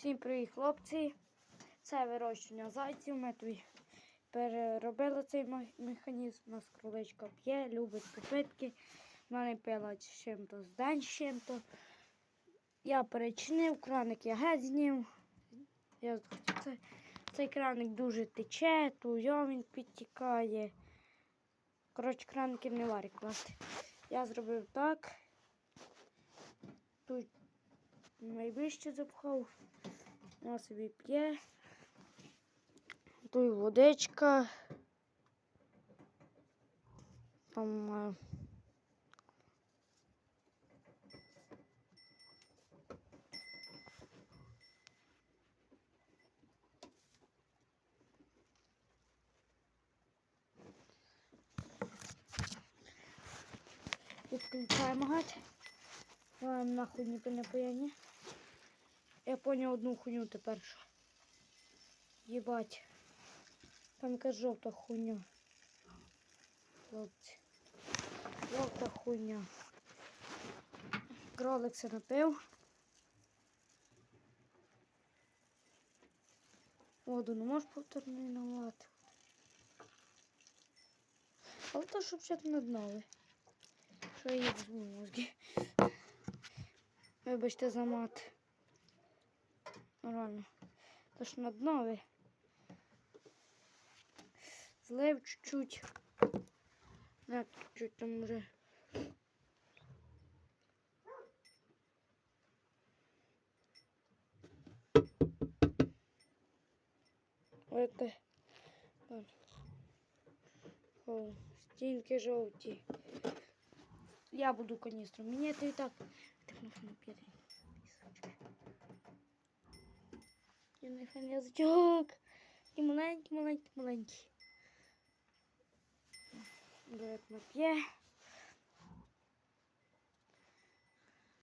Всім привіт, хлопці! Це вирощування зайців. Ми тут переробили цей механізм. У нас кроличка п'є, любить попитки. В мене пила чим-то з день з чим-то. Я перечинив, краник я геть знів. Я захотів це. Цей краник дуже тече, то він підтікає. Коротше, краників не варить класти. Я зробив так. Тут найвище запхав. Вона собі п'є. Тут водичка. Там. е, Відключаємо гад. Ладно, нахуй не пояні. Я поняв одну хуйню тепер. що. Єбать. Там якась жовта хуйня. Хлопці. Жовта хуйня. Кролик напив. Воду не можеш повторнувати. Але то, щоб ще не днали. Що я їх візьму мозги. Вибачте за мат. Нормально. То ж на дно. Злив чуть-чуть. Не, чуть там вже. Вон. О, стінки жовті. Я буду каністру. Мені це і так. Так на фоні п'яти. Я на фоні язичок. І маленький, маленький, маленький. Берет нап'є.